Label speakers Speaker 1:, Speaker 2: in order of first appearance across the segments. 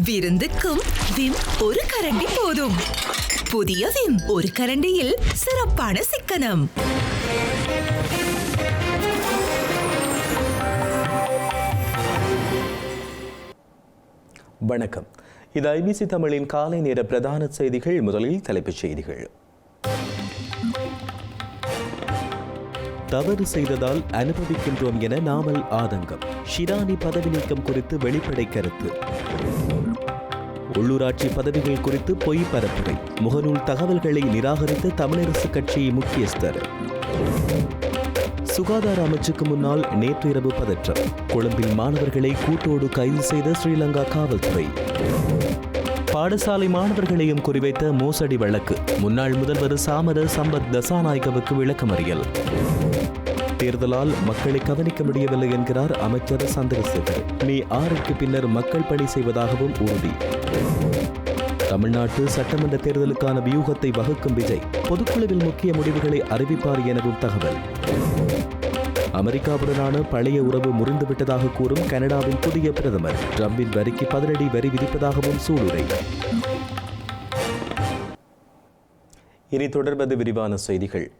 Speaker 1: விருந்துக்கும் Vim ஒரு கரண்டி போதும். புதிய விம் ஒரு கரண்டியில் சிறப்பான சிக்கனம்.
Speaker 2: வணக்கம். இது ஐபிசி தமிழின் காலை நேர பிரதான செய்திகள் முதலில் தலைப்புச் செய்திகள். தவறு செய்ததால் அனுபவிக்கின்றோம் என நாமல் ஆதங்கம். ஷிரானி பதவி நீக்கம் குறித்து வெளிப்படை கருத்து. உள்ளூராட்சி பதவிகள் குறித்து பொய் பரப்புரை. முகநூல் தகவல்களை நிராகரித்த தமிழரசு கட்சி முக்கியஸ்தர். சுகாதார அமைச்சுக்கு முன்னால் நேற்று இரவு பதற்றம். கொழும்பில் மாணவர்களை கூட்டோடு கைது செய்த ஸ்ரீலங்கா காவல்துறை. பாடசாலை மாணவர்களையும் குறிவைத்த மோசடி வழக்கு. முன்னாள் முதல்வர் சாமர சம்பத் தசாநாயகவுக்கு விளக்கமறியல். தேர்தலால் மக்களை கவனிக்க முடியவில்லை என்கிறார் அமைச்சர் சந்திரசேகர். மே ஆறுக்கு பின்னர் மக்கள் பணி செய்வதாகவும் உறுதி. தமிழ்நாட்டு சட்டமன்ற தேர்தலுக்கான வியூகத்தை வகுக்கும் விஜய் பொதுக்குழுவில் முக்கிய முடிவுகளை அறிவிப்பார் எனவும் தகவல். அமெரிக்காவுடனான பழைய உறவு முறிந்துவிட்டதாக கூறும் கனடாவின் புதிய பிரதமர். டிரம்பின் வரிக்கு பதிலடி வரி விதிப்பதாகவும் சூளுரை. இனி தொடர்வது விரிவான செய்திகள்.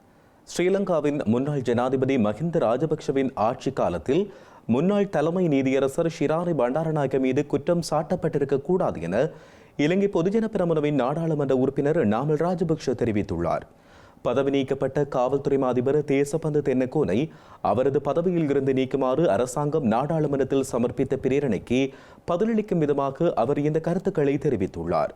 Speaker 2: ஸ்ரீலங்காவின் முன்னாள் ஜனாதிபதி மஹிந்த ராஜபக்ஷவின் ஆட்சி காலத்தில் முன்னாள் தலைமை நீதியரசர் ஷிராரி பண்டாரநாயக்க மீது குற்றம் சாட்டப்பட்டிருக்க கூடாது என இலங்கை பொதுஜன பிரமுனவின் நாடாளுமன்ற உறுப்பினர் நாமல் ராஜபக்ஷ தெரிவித்துள்ளார். பதவி நீக்கப்பட்ட காவல்துறை அதிபர் தேசபந்து தென்னக்கோனை அவரது பதவியில் இருந்து நீக்குமாறு அரசாங்கம் நாடாளுமன்றத்தில் சமர்ப்பித்த பிரேரணைக்கு பதிலளிக்கும் விதமாக அவர் இந்த கருத்துக்களை தெரிவித்துள்ளார்.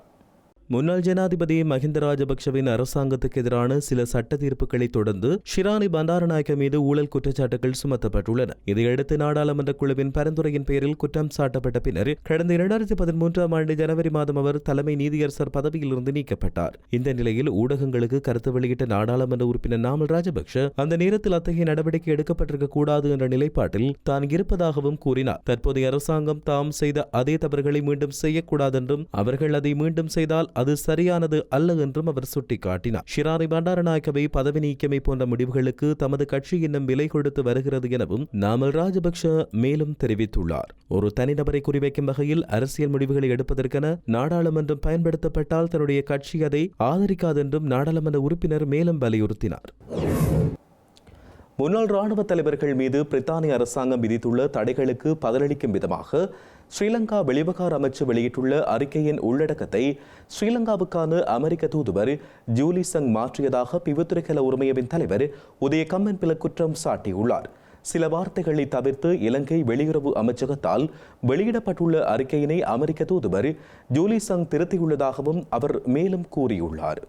Speaker 2: முன்னாள் ஜனாதிபதி மஹிந்த ராஜபக்ஷவின் அரசாங்கத்துக்கு எதிரான சில சட்ட தீர்ப்புகளை தொடர்ந்து ஷிரானி பண்டாரநாயக்க மீது ஊழல் குற்றச்சாட்டுகள் சுமத்தப்பட்டுள்ளன. இதையடுத்து நாடாளுமன்ற குழுவின் பரிந்துரையின் பேரில் குற்றம் சாட்டப்பட்ட பின்னர் கடந்த இரண்டாயிரத்தி பதிமூன்றாம் ஆண்டு ஜனவரி மாதம் அவர் தலைமை நீதியரசர் பதவியிலிருந்து நீக்கப்பட்டார். இந்த நிலையில் ஊடகங்களுக்கு கருத்து வெளியிட்ட நாடாளுமன்ற உறுப்பினர் நாமல் ராஜபக்ஷ அந்த நேரத்தில் அத்தகைய நடவடிக்கை எடுக்கப்பட்டிருக்க கூடாது என்ற நிலைப்பாட்டில் தான் இருப்பதாகவும் கூறினார். தற்போதைய அரசாங்கம் தாம் செய்த அதே தவறுகளை மீண்டும் செய்யக்கூடாது என்றும் அவர்கள் அதை மீண்டும் செய்தால் அது சரியானது அல்ல என்றும் அவர் சுட்டிக்காட்டினார். ஷிராரி பண்டாரநாயக்கவை பதவி நீக்கமை போன்ற முடிவுகளுக்கு தமது கட்சி இன்னும் விலை கொடுத்து வருகிறது எனவும் நாமல் ராஜபக்ஷ மேலும் தெரிவித்துள்ளார். ஒரு தனிநபரை குறிவைக்கும் வகையில் அரசியல் முடிவுகளை எடுப்பதற்கென நாடாளுமன்றம் பயன்படுத்தப்பட்டால் தன்னுடைய கட்சி அதை ஆதரிக்காதென்றும் நாடாளுமன்ற உறுப்பினர் மேலும் வலியுறுத்தினார். முன்னாள் ராணுவ தலைவர்கள் மீது பிரித்தானிய அரசாங்கம் விதித்துள்ள தடைகளுக்கு பதிலளிக்கும் விதமாக ஸ்ரீலங்கா வெளிவகார அமைச்சு வெளியிட்டுள்ள அறிக்கையின் உள்ளடக்கத்தை ஸ்ரீலங்காவுக்கான அமெரிக்க தூதுவர் ஜூலி சங் மாற்றியதாக பிவுத்துறைக்கல உரிமையவின் தலைவர் உதய கம்மன்பில குற்றம் சாட்டியுள்ளார். சில வார்த்தைகளை தவிர்த்து இலங்கை வெளியுறவு அமைச்சகத்தால் வெளியிடப்பட்டுள்ள அறிக்கையினை அமெரிக்க தூதுவர் ஜூலி சங் திருத்தியுள்ளதாகவும் அவர் மேலும் கூறியுள்ளார்.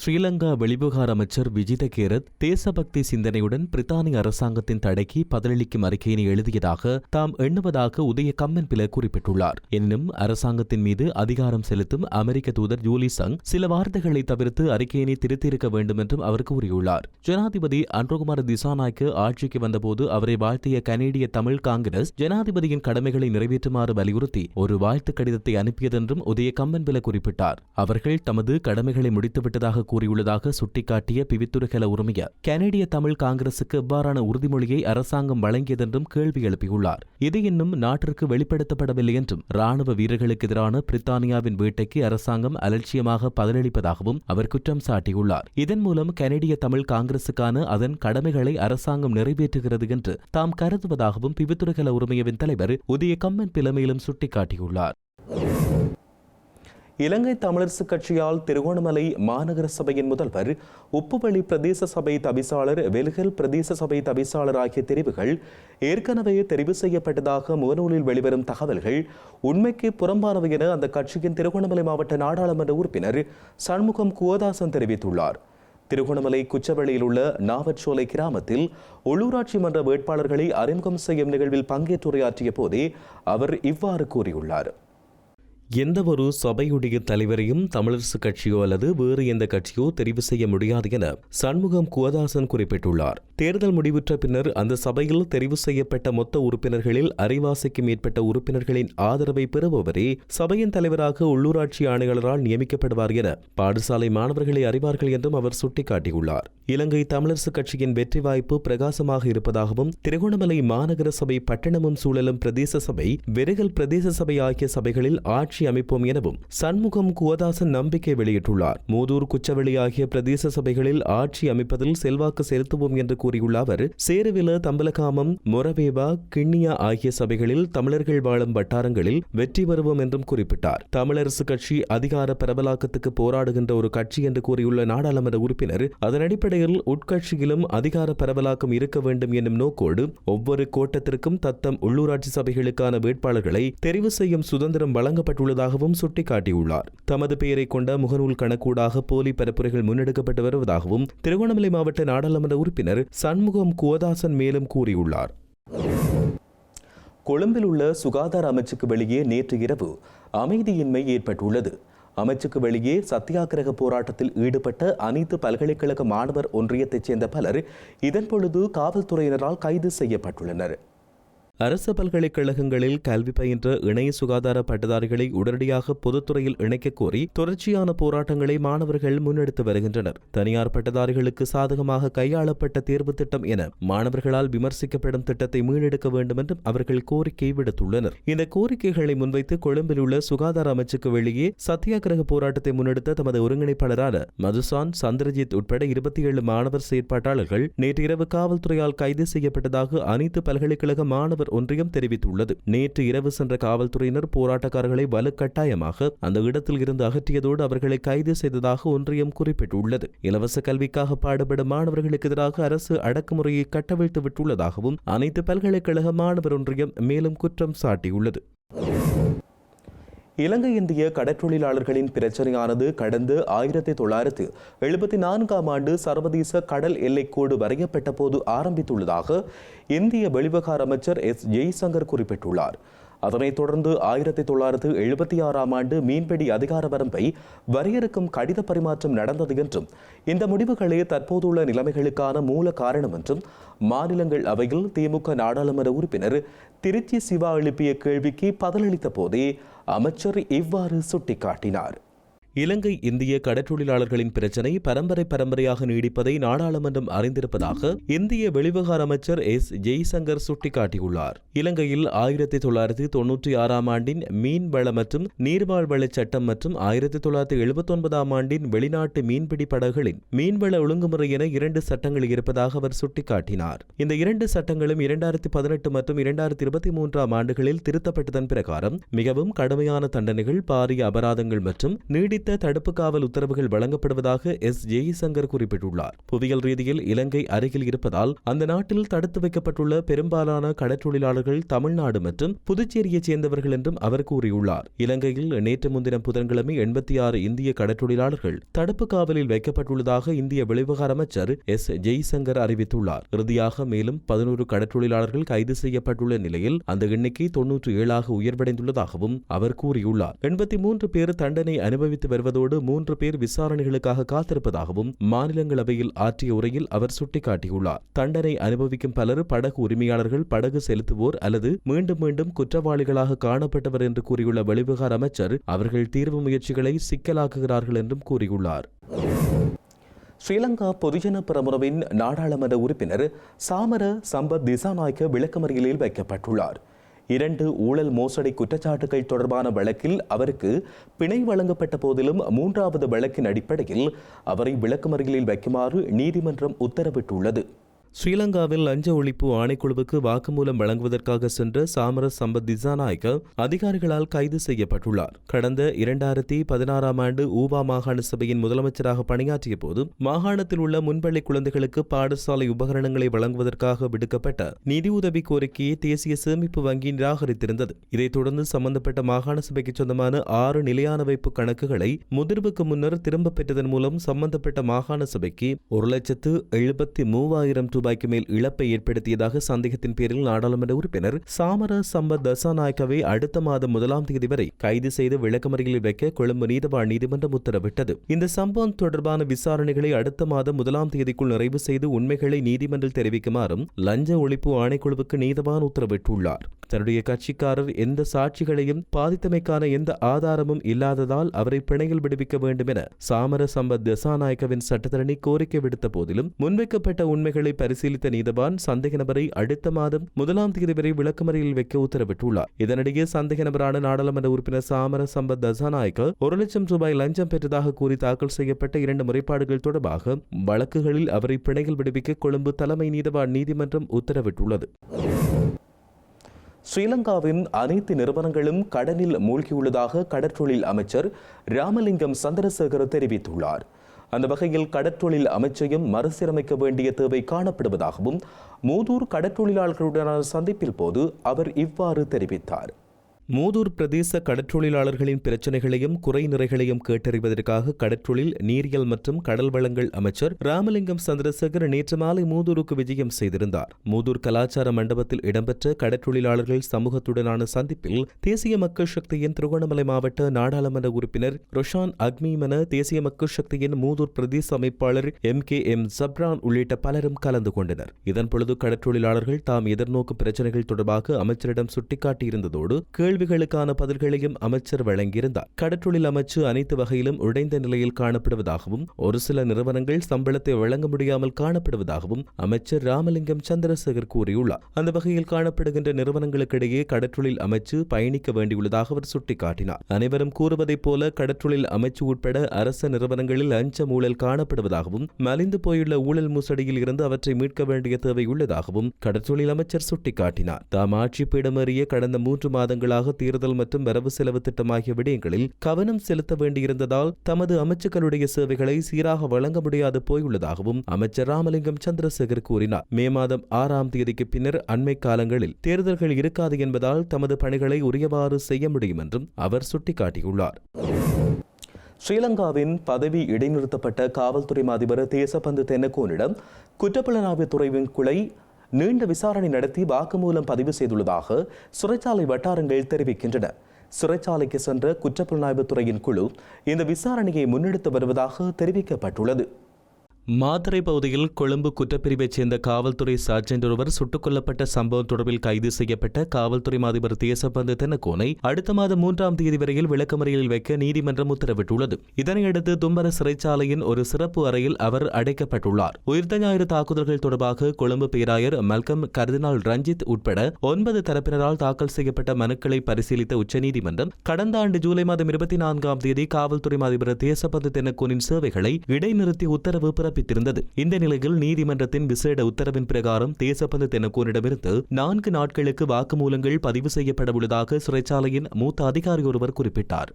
Speaker 2: ஸ்ரீலங்கா வெளிவிவகார அமைச்சர் விஜித கேரத் தேசபக்தி சிந்தனையுடன் பிரித்தானிய அரசாங்கத்தின் தடைக்கு பதிலளிக்கும் அறிக்கையினை எழுதியதாக தாம் எண்ணுவதாக உதய கம்மன் பில குறிப்பிட்டுள்ளார். எனினும் அரசாங்கத்தின் மீது அதிகாரம் செலுத்தும் அமெரிக்க தூதர் ஜூலி சங் சில வார்த்தைகளை தவிர்த்து அறிக்கையினை திருத்தியிருக்க வேண்டும் என்றும் அவர் கூறியுள்ளார். ஜனாதிபதி அன்ரோகுமார் திசாநாய்க்கு ஆட்சிக்கு வந்தபோது அவரை வாழ்த்திய கனேடிய தமிழ் காங்கிரஸ் ஜனாதிபதியின் கடமைகளை நிறைவேற்றுமாறு வலியுறுத்தி ஒரு வாழ்த்து கடிதத்தை அனுப்பியதென்றும் உதய கம்மன் பிள குறிப்பிட்டார். அவர்கள் தமது கடமைகளை முடித்துவிட்டதாக கூறியுள்ளதாக சுட்டிக்காட்டிய பிவித்துரகல உரிமைய கனேடிய தமிழ் காங்கிரசுக்கு எவ்வாறான உறுதிமொழியை அரசாங்கம் வழங்கியதென்றும் கேள்வி எழுப்பியுள்ளார். இது இன்னும் நாட்டிற்கு வெளிப்படுத்தப்படவில்லை என்றும் ராணுவ வீரர்களுக்கு எதிரான பிரித்தானியாவின் வேட்டைக்கு அரசாங்கம் அலட்சியமாக பதிலளிப்பதாகவும் அவர் குற்றம் சாட்டியுள்ளார். இதன் மூலம் கனேடிய தமிழ் காங்கிரசுக்கான அதன் கடமைகளை அரசாங்கம் நிறைவேற்றுகிறது என்று தாம் கருதுவதாகவும் பிவித்துரகல உரிமையவின் தலைவர் உதய கம்மன் பிளமையிலும் சுட்டிக்காட்டியுள்ளார். இலங்கை தமிழரசுக் கட்சியால் திருகோணமலை மாநகர சபையின் முதல்வர் உப்புவழி பிரதேச சபை தவிசாளர் வெல்கல் பிரதேச சபை தவிசாளர் ஆகிய தெரிவுகள் ஏற்கனவே தெரிவு செய்யப்பட்டதாக முகநூலில் வெளிவரும் தகவல்கள் உண்மைக்கு புறம்பானவை என அந்த கட்சியின் திருகோணமலை மாவட்ட நாடாளுமன்ற உறுப்பினர் சண்முகம் குவதாசன் தெரிவித்துள்ளார். திருகோணமலை குச்சவெளியில் உள்ள நாவற்சோலை கிராமத்தில் உள்ளூராட்சி மன்ற வேட்பாளர்களை அறிமுகம் செய்யும் நிகழ்வில் பங்கேற்றுரையாற்றிய போதே அவர் இவ்வாறு கூறியுள்ளார். எந்த ஒரு சபையுடைய தலைவரையும் தமிழரசு கட்சியோ அல்லது வேறு எந்த கட்சியோ தெரிவு செய்ய முடியாது என சண்முகம் குவதாசன் குறிப்பிட்டுள்ளார். தேர்தல் முடிவுற்ற பின்னர் அந்த சபையில் தெரிவு செய்யப்பட்ட மொத்த உறுப்பினர்களில் அரைவாசிக்கு மேற்பட்ட உறுப்பினர்களின் ஆதரவை பெறுபவரே சபையின் தலைவராக உள்ளூராட்சி ஆணையாளரால் நியமிக்கப்படுவார் என பாடசாலை மாணவர்களை அறிவார்கள் என்றும் அவர் சுட்டிக்காட்டியுள்ளார். இலங்கை தமிழரசு கட்சியின் வெற்றி வாய்ப்பு பிரகாசமாக இருப்பதாகவும் திருகோணமலை மாநகர சபை பட்டணமும் சூழலும் பிரதேச சபை வெறுகல் பிரதேச சபை ஆகிய சபைகளில் ஆட்சி ஆட்சி அமைப்போம் எனவும் சண்முகம் குவதாசன் நம்பிக்கை வெளியிட்டுள்ளார். மூதூர் குச்சவெளி ஆகிய பிரதேச சபைகளில் ஆட்சி அமைப்பதில் செல்வாக்கு செலுத்துவோம் என்று கூறியுள்ள அவர் சேருவில தம்பலகாமம் மொரவேவா கிண்ணியா ஆகிய சபைகளில் தமிழர்கள் வாழும் வட்டாரங்களில் வெற்றி பெறுவோம் என்றும் குறிப்பிட்டார். தமிழரசு கட்சி அதிகார பரவலாக்கத்துக்கு போராடுகின்ற ஒரு கட்சி என்று கூறியுள்ள நாடாளுமன்ற உறுப்பினர் அதன் அடிப்படையில் உட்கட்சியிலும் அதிகார பரவலாக்கம் இருக்க வேண்டும் என்னும் நோக்கோடு ஒவ்வொரு கோட்டத்திற்கும் தத்தம் உள்ளூராட்சி சபைகளுக்கான வேட்பாளர்களை தெரிவு செய்யும் சுதந்திரம் வழங்கப்பட்டுள்ளதாகவும் சுட்டிக்காட்டியுள்ளார். தமது பெயரை கொண்ட முகநூல் கணக்கூடாக போலி பரப்புரைகள் முன்னெடுக்கப்பட்டு வருவதாகவும் திருகோணமலை மாவட்ட நாடாளுமன்ற உறுப்பினர் சண்முகம் கோதாசன் மேலும் கூறியுள்ளார். கொழும்பில் உள்ள சுகாதார அமைச்சுக்கு வெளியே நேற்று இரவு அமைதியின்மை ஏற்பட்டுள்ளது. அமைச்சுக்கு வெளியே சத்தியாகிரக போராட்டத்தில் ஈடுபட்ட அனைத்து பல்கலைக்கழக மாணவர் ஒன்றியத்தைச் சேர்ந்த பலர் இதன் பொழுது காவல்துறையினரால் கைது செய்யப்பட்டுள்ளனர். அரசு பல்கலைக்கழகங்களில் கல்வி பயின்ற இணைய சுகாதார பட்டதாரிகளை உடனடியாக பொதுத்துறையில் இணைக்க கோரி தொடர்ச்சியான போராட்டங்களை மாணவர்கள் முன்னெடுத்து வருகின்றனர். தனியார் பட்டதாரிகளுக்கு சாதகமாக கையாளப்பட்ட தேர்வு திட்டம் என மாணவர்களால் விமர்சிக்கப்படும் திட்டத்தை மீளெடுக்க வேண்டும் என்றும் அவர்கள் கோரிக்கை விடுத்துள்ளனர். இந்த கோரிக்கைகளை முன்வைத்து கொழும்பில் உள்ள சுகாதார அமைச்சுக்கு வெளியே சத்தியாகிரக போராட்டத்தை முன்னெடுத்த தமது ஒருங்கிணைப்பாளரான மதுசான் சந்திரஜித் உட்பட இருபத்தி ஏழு மாணவர் செயற்பாட்டாளர்கள் நேற்று இரவு காவல்துறையால் கைது செய்யப்பட்டதாக அனைத்து பல்கலைக்கழக மாணவர் ஒன்றியம் தெரிவித்துள்ளது. நேற்று இரவு சென்ற காவல்துறையினர் போராட்டக்காரர்களை வலுக்கட்டாயமாக அந்த இடத்தில் இருந்து அகற்றியதோடு அவர்களை கைது செய்ததாக ஒன்றியம் குறிப்பிட்டுள்ளது. இலவச கல்விக்காக பாடுபடும் மாணவர்களுக்கு எதிராக அரசு அடக்குமுறையை கட்டவிழ்த்து விட்டுள்ளதாகவும் அனைத்து பல்கலைக்கழக மாணவர் ஒன்றியம் மேலும் குற்றம் சாட்டியுள்ளது. இலங்கை இந்திய கடற்றொழிலாளர்களின் பிரச்சனையானது கடந்த ஆயிரத்தி தொள்ளாயிரத்து எழுபத்தி நான்காம் ஆண்டு சர்வதேச கடல் எல்லைக்கோடு வரையப்பட்ட போது ஆரம்பித்துள்ளதாக இந்திய வெளிவகார அமைச்சர் எஸ். ஜெய்சங்கர் குறிப்பிட்டுள்ளார். அதனைத் தொடர்ந்து ஆயிரத்தி தொள்ளாயிரத்து எழுபத்தி ஆறாம் ஆண்டு மீன்பிடி அதிகார வரம்பை வரையறுக்கும் கடித பரிமாற்றம் நடந்தது என்றும் இந்த முடிவுகளே தற்போதுள்ள நிலைமைகளுக்கான மூல காரணம் என்றும் மாநிலங்கள் அவையில் திமுக நாடாளுமன்ற உறுப்பினர் திருச்சி சிவா எழுப்பிய கேள்விக்கு பதிலளித்த போதே அமைச்சர் இவ்வாறு சுட்டிக்காட்டினார். இலங்கை இந்திய கடற்றொழிலாளர்களின் பிரச்சினை பரம்பரை பரம்பரையாக நீடிப்பதை நாடாளுமன்றம் அறிந்திருப்பதாக இந்திய வெளிவிவகார அமைச்சர் எஸ். ஜெய்சங்கர் சுட்டிக்காட்டியுள்ளார். இலங்கையில் ஆயிரத்தி தொள்ளாயிரத்தி தொன்னூற்றி ஆறாம் ஆண்டின் மீன்வள மற்றும் நீர்வாழ்வள சட்டம் மற்றும் ஆயிரத்தி தொள்ளாயிரத்தி எழுபத்தி ஒன்பதாம் ஆண்டின் வெளிநாட்டு மீன்பிடி படகுகளின் மீன்வள ஒழுங்குமுறை என இரண்டு சட்டங்கள் இருப்பதாக அவர் சுட்டிக்காட்டினார். இந்த இரண்டு சட்டங்களும் இரண்டாயிரத்தி பதினெட்டு மற்றும் இரண்டாயிரத்தி இருபத்தி மூன்றாம் ஆண்டுகளில் திருத்தப்பட்டதன் பிரகாரம் மிகவும் கடுமையான தண்டனைகள் பாரிய அபராதங்கள் மற்றும் நீடி குறித்த தடுப்பு காவல் உத்தரவுகள் வழங்கப்படுவதாக எஸ். ஜெய்சங்கர் குறிப்பிட்டுள்ளார். புவியியல் ரீதியில் இலங்கை அருகில் இருப்பதால் அந்த நாட்டில் தடுத்து வைக்கப்பட்டுள்ள பெரும்பாலான கடற்றொழிலாளர்கள் தமிழ்நாடு மற்றும் புதுச்சேரியைச் சேர்ந்தவர்கள் என்றும் அவர் கூறியுள்ளார். இலங்கையில் நேற்று முன்தினம் புதன்கிழமை எண்பத்தி ஆறு இந்திய கடற்றொழிலாளர்கள் தடுப்பு காவலில் வைக்கப்பட்டுள்ளதாக இந்திய வெளிவிவகார அமைச்சர் எஸ். ஜெய்சங்கர் அறிவித்துள்ளார். இறுதியாக மேலும் பதினோரு கடற்றொழிலாளர்கள் கைது செய்யப்பட்டுள்ள நிலையில் அந்த எண்ணிக்கை தொன்னூற்று ஏழாக உயர்வடைந்துள்ளதாகவும் அவர் கூறியுள்ளார். எண்பத்தி மூன்று பேர் தண்டனை அனுபவித்து வருவதோடு மூன்று பேர் விசாரணைகளுக்காக காத்திருப்பதாகவும் மாநிலங்களவையில் ஆற்றிய உரையில் அவர் சுட்டிக்காட்டியுள்ளார். தண்டனை அனுபவிக்கும் பலர் படகு உரிமையாளர்கள் படகு செலுத்துவோர் அல்லது மீண்டும் மீண்டும் குற்றவாளிகளாக காணப்பட்டவர் என்று கூறியுள்ள வெளிவிவகார அமைச்சர் அவர்கள் தீர்வு முயற்சிகளை சிக்கலாக்குகிறார்கள் என்றும் கூறியுள்ளார். ஸ்ரீலங்கா பொதுஜன பிரமுறவின் நாடாளுமன்ற உறுப்பினர் சாமர சம்பத் திசாநாயக்க விளக்கமறியலில் வைக்கப்பட்டுள்ளார். இரண்டு ஊழல் மோசடி குற்றச்சாட்டுகள் தொடர்பான வழக்கில் அவருக்கு பிணை வழங்கப்பட்ட போதிலும் மூன்றாவது வழக்கின் அடிப்படையில் அவரை விளக்குமறியலில் வைக்குமாறு நீதிமன்றம் உத்தரவிட்டுள்ளது. ஸ்ரீலங்காவில் லஞ்ச ஒழிப்பு ஆணைக்குழுவுக்கு வாக்குமூலம் வழங்குவதற்காக சென்ற சாமர சம்பத் திசாநாயக்க அதிகாரிகளால் கைது செய்யப்பட்டுள்ளார். கடந்த இரண்டாயிரத்தி பதினாறாம் ஆண்டு ஊபா மாகாண சபையின் முதலமைச்சராக பணியாற்றிய போது மாகாணத்தில் உள்ள முன்பள்ளி குழந்தைகளுக்கு பாடசாலை உபகரணங்களை வழங்குவதற்காக விடுக்கப்பட்ட நிதியுதவி கோரிக்கையை தேசிய சேமிப்பு வங்கி நிராகரித்திருந்தது. இதைத் தொடர்ந்து சம்பந்தப்பட்ட மாகாண சபைக்கு சொந்தமான ஆறு நிலையான வைப்பு கணக்குகளை முதிர்வுக்கு முன்னர் திரும்ப பெற்றதன் மூலம் சம்பந்தப்பட்ட மாகாண சபைக்கு ஒரு லட்சத்து எழுபத்தி மூவாயிரம் ரூபாய்க்கு மேல் இழப்பை ஏற்படுத்தியதாக சந்தேகத்தின் பேரில் நாடாளுமன்ற உறுப்பினர் சாமர சம்பத் தசாநாயக்கவை அடுத்த மாதம் முதலாம் தேதி வரை கைது செய்து விளக்கமறியில் வைக்க கொழும்பு நீதவான் நீதிமன்றம் உத்தரவிட்டது. இந்த சம்பவம் தொடர்பான விசாரணைகளை அடுத்த மாதம் முதலாம் தேதிக்குள் நிறைவு செய்து உண்மைகளை நீதிமன்றில் தெரிவிக்குமாறும் லஞ்ச ஒழிப்பு ஆணைக்குழுவுக்கு நீதவான் உத்தரவிட்டுள்ளார். தன்னுடைய கட்சிக்காரர் எந்த சாட்சிகளையும் பாதித்தமைக்கான எந்த ஆதாரமும் இல்லாததால் அவரை பிணையில் விடுவிக்க வேண்டும் என சாமர சம்பத் தசாநாயக்கவின் சட்டத்தரணி கோரிக்கை விடுத்த போதிலும் முன்வைக்கப்பட்ட உண்மைகளை பரிசீலித்த நீதவான் சந்தேக நபரை அடுத்த மாதம் முதலாம் தேதி வரை விளக்கமறையில் வைக்க உத்தரவிட்டுள்ளார். இதனிடையே சந்தேக நபரான நாடாளுமன்ற உறுப்பினர் சாமர சம்பத் தசாநாயக்க ஒரு லட்சம் ரூபாய் லஞ்சம் பெற்றதாக கூறி தாக்கல் செய்யப்பட்ட இரண்டு முறைப்பாடுகள் தொடர்பாக வழக்குகளில் அவரை பிணையில் விடுவிக்க கொழும்பு தலைமை நீதவான் நீதிமன்றம் உத்தரவிட்டுள்ளது. ஸ்ரீலங்காவின் அனைத்து நிறுவனங்களும் கடனில் மூழ்கியுள்ளதாக கடற்றொழில் அமைச்சர் ராமலிங்கம் சந்திரசேகர தெரிவித்துள்ளார். அந்த வகையில் கடற்றொழில் அமைச்சையும் மறுசீரமைக்க வேண்டிய தேவை காணப்படுவதாகவும் மூதூர் கடற்றொழிலாளர்களுடனான சந்திப்பில் போது அவர் இவ்வாறு தெரிவித்தார். மூதூர் பிரதேச கடற்றொழிலாளர்களின் பிரச்சினைகளையும் குறை நிறைகளையும் கேட்டறிவதற்காக கடற்றொழில் நீரியல் மற்றும் கடல் வளங்கள் அமைச்சர் ராமலிங்கம் சந்திரசேகர் நேற்று மாலை மூதூருக்கு விஜயம் செய்திருந்தார். மூதூர் கலாச்சார மண்டபத்தில் இடம்பெற்ற கடற்றொழிலாளர்கள் சமூகத்துடனான சந்திப்பில் தேசிய மக்கள் சக்தியின் திருகோணமலை மாவட்ட நாடாளுமன்ற உறுப்பினர் ரொஷான் அக்மீமன தேசிய மக்கள் சக்தியின் மூதூர் பிரதேச அமைப்பாளர் எம் கே எம் சப்ரான் உள்ளிட்ட பலரும் கலந்து கொண்டனர். இதன்பொழுது கடற்றொழிலாளர்கள் தாம் எதிர்நோக்கும் பிரச்சனைகள் தொடர்பாக அமைச்சரிடம் சுட்டிக்காட்டியிருந்ததோடு கேள்விகளுக்கான பதில்களையும் அமைச்சர் வழங்கியிருந்தார். கடற்றொழில் அமைச்சு அனைத்து வகையிலும் உடைந்த நிலையில் காணப்படுவதாகவும் ஒரு சில நிறுவனங்கள் சம்பளத்தை வழங்க முடியாமல் காணப்படுவதாகவும் அமைச்சர் ராமலிங்கம் சந்திரசேகர் கூறியுள்ளார். அந்த வகையில் காணப்படுகின்ற நிறுவனங்களுக்கிடையே கடற்றொழில் அமைச்சு பயணிக்க வேண்டியுள்ளதாக அவர் சுட்டிக்காட்டினார். அனைவரும் கூறுவதைப் போல கடற்றொழில் அமைச்சு உட்பட அரச நிறுவனங்களில் அஞ்ச ஊழல் காணப்படுவதாகவும் மலிந்து போயுள்ள ஊழல் மோசடியில் இருந்து அவற்றை மீட்க வேண்டிய தேவை உள்ளதாகவும் கடற்றொழில் அமைச்சர் சுட்டிக்காட்டினார். தாம் ஆட்சி பீடமேறிய கடந்த மூன்று மாதங்களாக தேர்தல் மற்றும் வரவு செலவு திட்டம் ஆகிய விடயங்களில் கவனம் செலுத்த வேண்டியிருந்ததால் தமது அமைச்சுக்களுடைய சேவைகளை சீராக வழங்க முடியாது போயுள்ளதாகவும் அமைச்சர் ராமலிங்கம் சந்திரசேகர் கூறினார். மே மாதம் ஆறாம் தேதிக்கு பின்னர் அண்மை காலங்களில் தேர்தல்கள் இருக்காது என்பதால் தமது பணிகளை உரியவாறு செய்ய முடியும் என்றும் அவர் சுட்டிக்காட்டியுள்ளார். ஸ்ரீலங்காவின் பதவி இடைநிறுத்தப்பட்ட காவல்துறை அதிபர் தேசபந்து தென்னகோனிடம் குற்றப்புலனாய்வு துறையின் குலை நீண்ட விசாரணை நடத்தி வாக்குமூலம் பதிவு செய்துள்ளதாக சிறைச்சாலை வட்டாரங்கள் தெரிவிக்கின்றன. சிறைச்சாலைக்கு சென்ற குற்றப்புலனாய்வுத் துறையின் குழு இந்த விசாரணையை முன்னெடுத்து வருவதாக தெரிவிக்கப்பட்டுள்ளது. மாத்தறை பகுதியில் கொழும்பு குற்றப்பிரிவைச் சேர்ந்த காவல்துறை சார்ஜென்ட் ஒருவர் சுட்டுக் கொல்லப்பட்ட சம்பவம் தொடர்பில் கைது செய்யப்பட்ட காவல்துறை அதிபர் தேசபந்து தென்னகோனை அடுத்த மாதம் மூன்றாம் தேதி வரையில் விளக்கமறியலில் வைக்க நீதிமன்றம் உத்தரவிட்டுள்ளது. இதனையடுத்து தும்பர சிறைச்சாலையின் ஒரு சிறப்பு அறையில் அவர் அடைக்கப்பட்டுள்ளார். உயிர்த்த ஞாயிறு தாக்குதல்கள் தொடர்பாக கொழும்பு பேராயர் மல்கம் கர்தினால் ரஞ்சித் உட்பட ஒன்பது தரப்பினரால் தாக்கல் செய்யப்பட்ட மனுக்களை பரிசீலித்த உச்சநீதிமன்றம் கடந்த ஆண்டு ஜூலை மாதம் இருபத்தி நான்காம் தேதி காவல்துறை அதிபர் தேசபந்து தென்னகோனின் சேவைகளை இடைநிறுத்தி உத்தரவு பிறப்பித்திருந்தது இந்த நிலையில் நீதிமன்றத்தின் விசேட உத்தரவின் பிரகாரம் தேசப்பந்து தென்னக்கோனிடமிருந்து நான்கு நாட்களுக்கு வாக்குமூலங்கள் பதிவு செய்யப்படவுள்ளதாக சிறைச்சாலையின் மூத்த அதிகாரி ஒருவர் குறிப்பிட்டார்.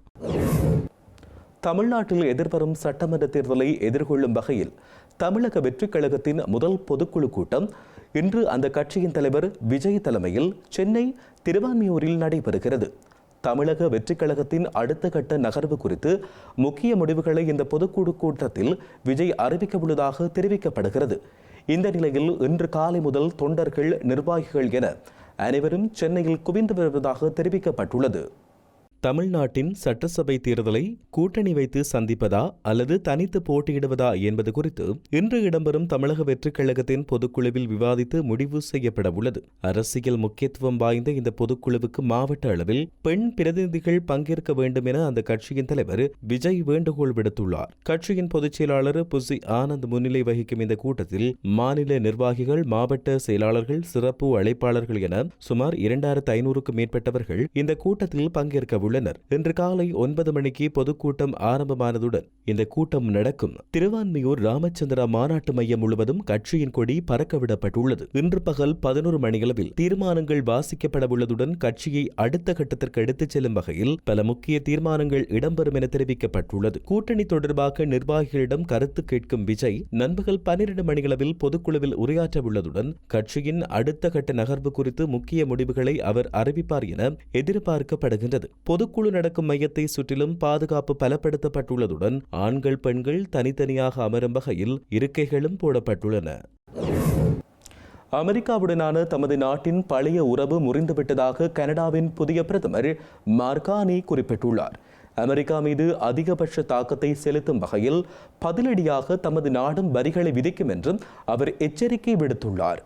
Speaker 2: தமிழ்நாட்டில் எதிர்வரும் சட்டமன்ற தேர்தலை எதிர்கொள்ளும் வகையில் தமிழக வெற்றிக் கழகத்தின் முதல் பொதுக்குழு கூட்டம் இன்று அந்த கட்சியின் தலைவர் விஜய் தலைமையில் சென்னை திருவான்மியூரில் நடைபெறுகிறது. தமிழக வெற்றிக் கழகத்தின் அடுத்த கட்ட நகர்வு குறித்து முக்கிய முடிவுகளை இந்த பொதுக்குழு கூட்டத்தில் விஜய் அறிவிக்க உள்ளதாக தெரிவிக்கப்படுகிறது. இந்த நிலையில் இன்று காலை முதல் தொண்டர்கள் நிர்வாகிகள் என அனைவரும் சென்னையில் குவிந்து வருவதாக தெரிவிக்கப்பட்டுள்ளது. தமிழ்நாட்டின் சட்டசபை தேர்தலை கூட்டணி வைத்து சந்திப்பதா அல்லது தனித்து போட்டியிடுவதா என்பது குறித்து இன்று இடம்பெறும் தமிழக வெற்றிக் கழகத்தின் பொதுக்குழுவில் விவாதித்து முடிவு செய்யப்பட உள்ளது. அரசியல் முக்கியத்துவம் வாய்ந்த இந்த பொதுக்குழுவுக்கு மாவட்ட அளவில் பெண் பிரதிநிதிகள் பங்கேற்க வேண்டும் என அந்த கட்சியின் தலைவர் விஜய் வேண்டுகோள் விடுத்துள்ளார். கட்சியின் பொதுச் செயலாளர் புசி ஆனந்த் முன்னிலை வகிக்கும் இந்த கூட்டத்தில் மாநில நிர்வாகிகள் மாவட்ட செயலாளர்கள் சிறப்பு அழைப்பாளர்கள் என சுமார் இரண்டாயிரத்து ஐநூறுக்கும் மேற்பட்டவர்கள் இந்த கூட்டத்தில் பங்கேற்க உள்ளனர். இன்று காலை ஒன்பது மணிக்கு பொதுக்கூட்டம் ஆரம்பமானதுடன் இந்த கூட்டம் நடக்கும். திருவான்மியூர் ராமச்சந்திரா மாநாட்டு மையம் முழுவதும் கட்சியின் கொடி பறக்கவிடப்பட்டுள்ளது. இன்று பகல் பதினோரு மணியளவில் தீர்மானங்கள் வாசிக்கப்படவுள்ளதுடன் கட்சியை அடுத்த கட்டத்திற்கு எடுத்துச் செல்லும் வகையில் பல முக்கிய தீர்மானங்கள் இடம்பெறும் என தெரிவிக்கப்பட்டுள்ளது. கூட்டணி தொடர்பாக நிர்வாகிகளிடம் கருத்து கேட்கும் விஜய் நண்பகல் பன்னிரண்டு மணியளவில் பொதுக்குழுவில் உரையாற்ற உள்ளதுடன் கட்சியின் அடுத்த கட்ட நகர்வு குறித்து முக்கிய முடிவுகளை அவர் அறிவிப்பார் என எதிர்பார்க்கப்படுகின்றது. பொதுக்குழு நடக்கும் மையத்தை சுற்றிலும் பாதுகாப்பு பலப்படுத்தப்பட்டுள்ளதுடன் ஆண்கள் பெண்கள் தனித்தனியாக அமரும் வகையில் இருக்கைகளும் போடப்பட்டுள்ளன. அமெரிக்காவுடனான தமது நாட்டின் பழைய உறவு முறிந்துவிட்டதாக கனடாவின் புதிய பிரதமர் மார்கானி குறிப்பிட்டுள்ளார். அமெரிக்கா மீது அதிகபட்ச தாக்கத்தை செலுத்தும் வகையில் பதிலடியாக தமது நாடும் வரிகளை விதிக்கும் என்றும் அவர் எச்சரிக்கை விடுத்துள்ளார்.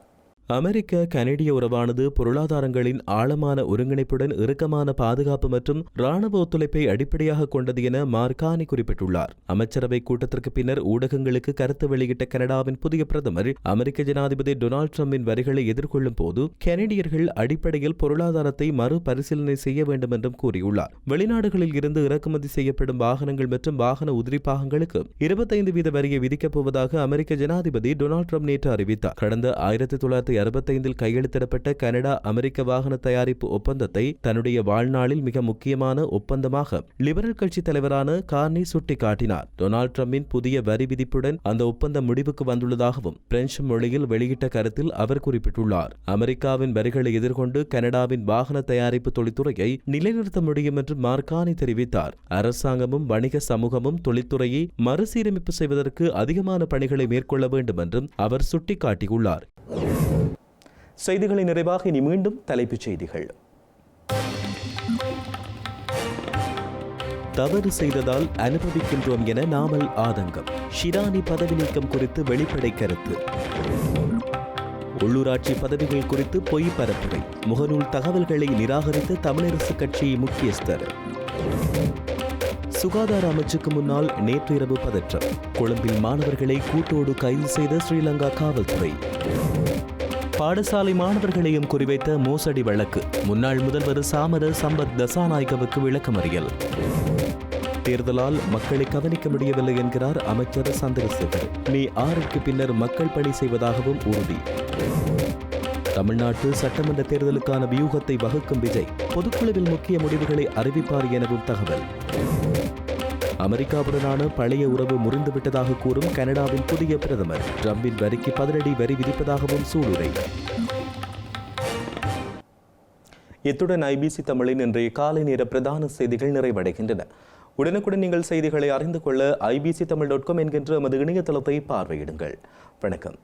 Speaker 2: அமெரிக்க கனடிய உறவானது பொருளாதாரங்களின் ஆழமான ஒருங்கிணைப்புடன் இறுக்கமான பாதுகாப்பு மற்றும் ராணுவ ஒத்துழைப்பை அடிப்படையாக கொண்டது என மார்கானி குறிப்பிட்டுள்ளார். அமைச்சரவை கூட்டத்திற்கு பின்னர் ஊடகங்களுக்கு கருத்து வெளியிட்ட கனடாவின் புதிய பிரதமர் அமெரிக்க ஜனாதிபதி டொனால்டு டிரம்பின் வரிகளை எதிர்கொள்ளும் போது கனடியர்கள் அடிப்படையில் பொருளாதாரத்தை மறுபரிசீலனை செய்ய வேண்டும் என்றும் கூறியுள்ளார். வெளிநாடுகளில் இருந்து இறக்குமதி செய்யப்படும் வாகனங்கள் மற்றும் வாகன உதிரி பாகங்களுக்கு இருபத்தைந்து வீத வரியை விதிக்கப் போவதாக அமெரிக்க ஜனாதிபதி டொனால்டு ட்ரம்ப் நேற்று அறிவித்தார். கடந்த ஆயிரத்தி தொள்ளாயிரத்தி அறுபத்தைந்தில் கையெழுத்திடப்பட்ட கனடா அமெரிக்க வாகன தயாரிப்பு ஒப்பந்தத்தை தன்னுடைய வாழ்நாளில் மிக முக்கியமான ஒப்பந்தமாக லிபரல் கட்சி தலைவரான கார்னி சுட்டிக்காட்டினார். டொனால்டு டிரம்பின் புதிய வரி விதிப்புடன் அந்த ஒப்பந்தம் முடிவுக்கு வந்துள்ளதாகவும் பிரெஞ்சு மொழியில் வெளியிட்ட கருத்தில் அவர் குறிப்பிட்டுள்ளார். அமெரிக்காவின் வரிகளை எதிர்கொண்டு கனடாவின் வாகன தயாரிப்பு தொழில்துறையை நிலைநிறுத்த முடியும் என்று மார்கானி தெரிவித்தார். அரசாங்கமும் வணிக சமூகமும் தொழில்துறையை மறுசீரமைப்பு செய்வதற்கு அதிகமான பணிகளை மேற்கொள்ள வேண்டும் என்றும் அவர் சுட்டிக்காட்டியுள்ளார். செய்திகளின் நிறைவாக இனி மீண்டும் தலைப்புச் செய்திகள். தவறு செய்ததால் அனுபவிக்கின்றோம் என நாமல் ஆதங்கம். ஷிரானி பதவி நீக்கம் குறித்து வெளிப்படை கருத்து. உள்ளூராட்சி பதவிகள் குறித்து பொய் பரப்புரை. முகநூல் தகவல்களை நிராகரித்த தமிழரசு கட்சி முக்கியஸ்தர். சுகாதார அமைச்சுக்கு முன்னால் நேற்று இரவு பதற்றம். கொழும்பில் மாணவர்களை கூட்டோடு கைது செய்த ஸ்ரீலங்கா காவல்துறை. பாடசாலை மாணவர்களையும் குறிவைத்த மோசடி வழக்கு. முன்னாள் முதல்வர் சாமர சம்பத் தசாநாயகவுக்கு விளக்கமறியல். தேர்தலால் மக்களை கவனிக்க முடியவில்லை என்கிறார் அமைச்சர் சந்திரசேகர். மே ஆறுக்கு பின்னர் மக்கள் பணி செய்வதாகவும் உறுதி. தமிழ்நாட்டு சட்டமன்ற தேர்தலுக்கான வியூகத்தை வகுக்கும் விஜய். பொதுக்குழுவில் முக்கிய முடிவுகளை அறிவிப்பார் எனவும் தகவல். அமெரிக்காவுடனான பழைய உறவு முறிந்துவிட்டதாக கூறும் கனடாவின் புதிய பிரதமர். ட்ரம்பின் வரிக்கு பதிலடி வரி விதிப்பதாகவும் சூளுரை. இத்துடன் ஐபிசி தமிழின் இன்றைய காலை நேர பிரதான செய்திகள் நிறைவடைகின்றன. உடனுக்குடன் நீங்கள் செய்திகளை அறிந்து கொள்ள ஐபிசி தமிழ் டாட் காம் என்கின்ற எமது இணையதளத்தை பார்வையிடுங்கள். வணக்கம்.